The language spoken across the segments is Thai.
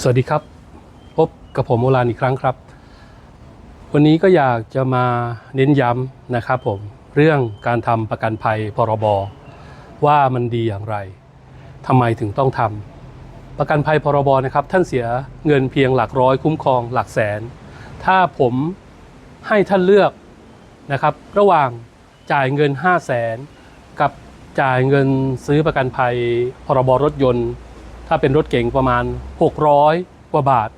สวัสดีครับ พบกับผมโอลานอีกครั้งครับ วันนี้ก็อยากจะมาเน้นย้ำนะครับผมเรื่องการทำประกันภัยพรบว่ามันดีอย่างไรทำไมถึงต้องทำประกันภัยพรบนะครับ ท่านเสียเงินเพียงหลักร้อยคุ้มครองหลักแสน ถ้าผมให้ท่านเลือกนะครับ ระหว่างจ่ายเงิน 5 0 0แสนกับจ่ายเงินซื้อประกันภัยพรบรถยนต์ ถ้าเป็นรถเก๋งประมาณ 600 กว่าบาท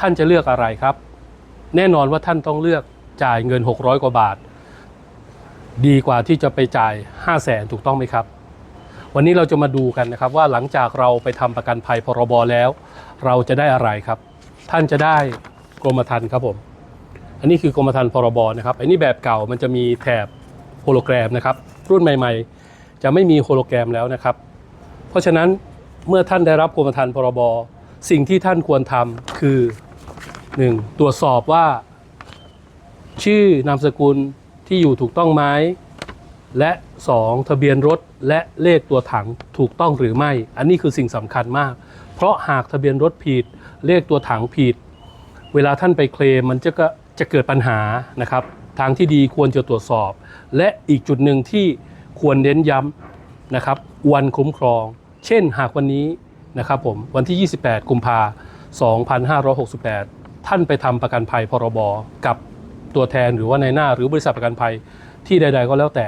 ท่านจะเลือกอะไรครับ แน่นอนว่าท่านต้องเลือกจ่ายเงิน 600 กว่าบาท ดีกว่าที่จะไปจ่าย 5 0 0แสนถูกต้องไหมครับ วันนี้เราจะมาดูกันนะครับว่าหลังจากเราไปทำประกันภัยพรบแล้ว เราจะได้อะไรครับ ท่านจะได้กรมธรรม์ครับผม อันนี้คือกรมธรรม์พรบนะครับ อันนี้แบบเก่ามันจะมีแถบโฮโลแกรมนะครับ รุ่นใหม่ ๆ จะไม่มีโฮโลแกรมแล้วนะครับ เพราะฉะนั้น เมื่อท่านได้รับกรมธรรม์พรบ สิ่งที่ท่านควรทำคือ 1. ตรวจสอบว่า ชื่อนามสกุลที่อยู่ถูกต้องไหมและ 2. ทะเบียนรถและเลขตัวถังถูกต้องหรือไม่ อันนี้คือสิ่งสำคัญมาก เพราะหากทะเบียนรถผิด เลขตัวถังผิด เวลาท่านไปเคลมมันจะก็จะเกิดปัญหานะครับ ทางที่ดีควรจะตรวจสอบ และอีกจุดหนึ่งที่ควรเน้นย้ำนะครับวันคุ้มครอง เช่นหากวันนี้นะครับผมวันที่ 28 กุมภา2568 ท่านไปทำประกันภัยพรบกับตัวแทนหรือว่าในหน้าหรือบริษัทประกันภัยที่ใด ๆ ก็แล้วแต่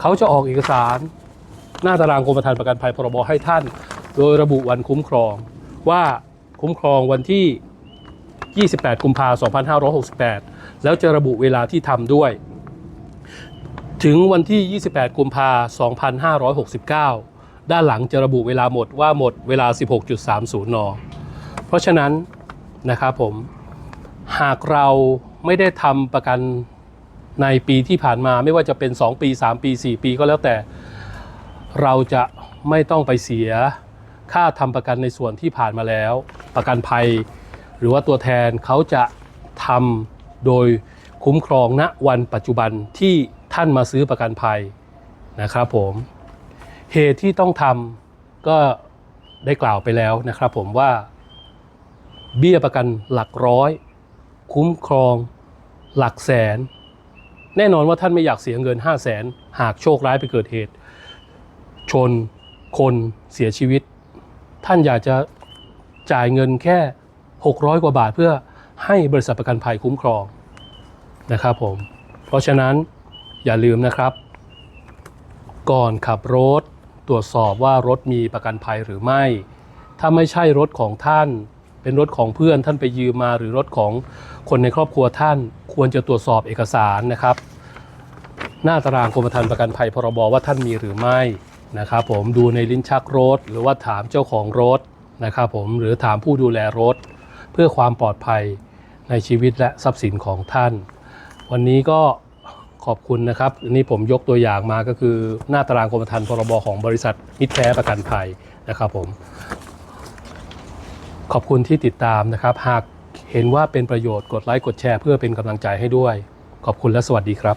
เขาจะออกเอกสารหน้าตารางกรมธรรม์ประกันภัยพรบให้ท่าน โดยระบุวันคุ้มครอง ว่าคุ้มครองวันที่ 28 กุมภาพันธ์2568 แล้วจะระบุเวลาที่ทำด้วย ถึงวันที่ 28 กุมภาพันธ์2569 ด้านหลังจะระบุเวลาหมดว่าหมดเวลา 16.30 น เพราะฉะนั้นนะครับผมหากเราไม่ได้ทำประกันในปีที่ผ่านมาไม่ว่าจะเป็น 2 ปี 3 ปี 4 ปีก็แล้วแต่ เราจะไม่ต้องไปเสียค่าทำประกันในส่วนที่ผ่านมาแล้ว ประกันภัย หรือว่าตัวแทนเขาจะทำโดยคุ้มครองณวันปัจจุบันที่ท่านมาซื้อประกันภัยนะครับผม เหตุที่ต้องทำก็ได้กล่าวไปแล้วนะครับผมว่า เบี้ยประกันหลักร้อย คุ้มครอง หลักแสน แน่นอนว่าท่านไม่อยากเสียเงิน 5 0 0แสนหากโชคร้ายไปเกิดเหตุ ชนคนเสียชีวิต ท่านอยากจะจ่ายเงินแค่ 600 กว่าบาทเพื่อให้บริษัทประกันภัยคุ้มครองนะครับผม เพราะฉะนั้นอย่าลืมนะครับ ก่อนขับรถ ตรวจสอบว่ารถมีประกันภัยหรือไม่ ถ้าไม่ใช่รถของท่าน เป็นรถของเพื่อนท่านไปยืมมาหรือรถของคนในครอบครัวท่าน ควรจะตรวจสอบเอกสารนะครับ หน้าตารางกรมธรรม์ประกันภัยพรบว่าท่านมีหรือไม่นะครับผมดูในลิ้นชักรถ หรือว่าถามเจ้าของรถนะครับผมหรือถามผู้ดูแลรถ เพื่อความปลอดภัยในชีวิตและทรัพย์สินของท่าน วันนี้ก็ ขอบคุณนะครับอันนี้ผมยกตัวอย่างมาก็คือหน้าตารางกรมธรรม์พรบของบริษัทมิตรแท้ประกันภัยนะครับผม ขอบคุณที่ติดตามนะครับ หากเห็นว่าเป็นประโยชน์กดไลค์กดแชร์เพื่อเป็นกำลังใจให้ด้วย ขอบคุณและสวัสดีครับ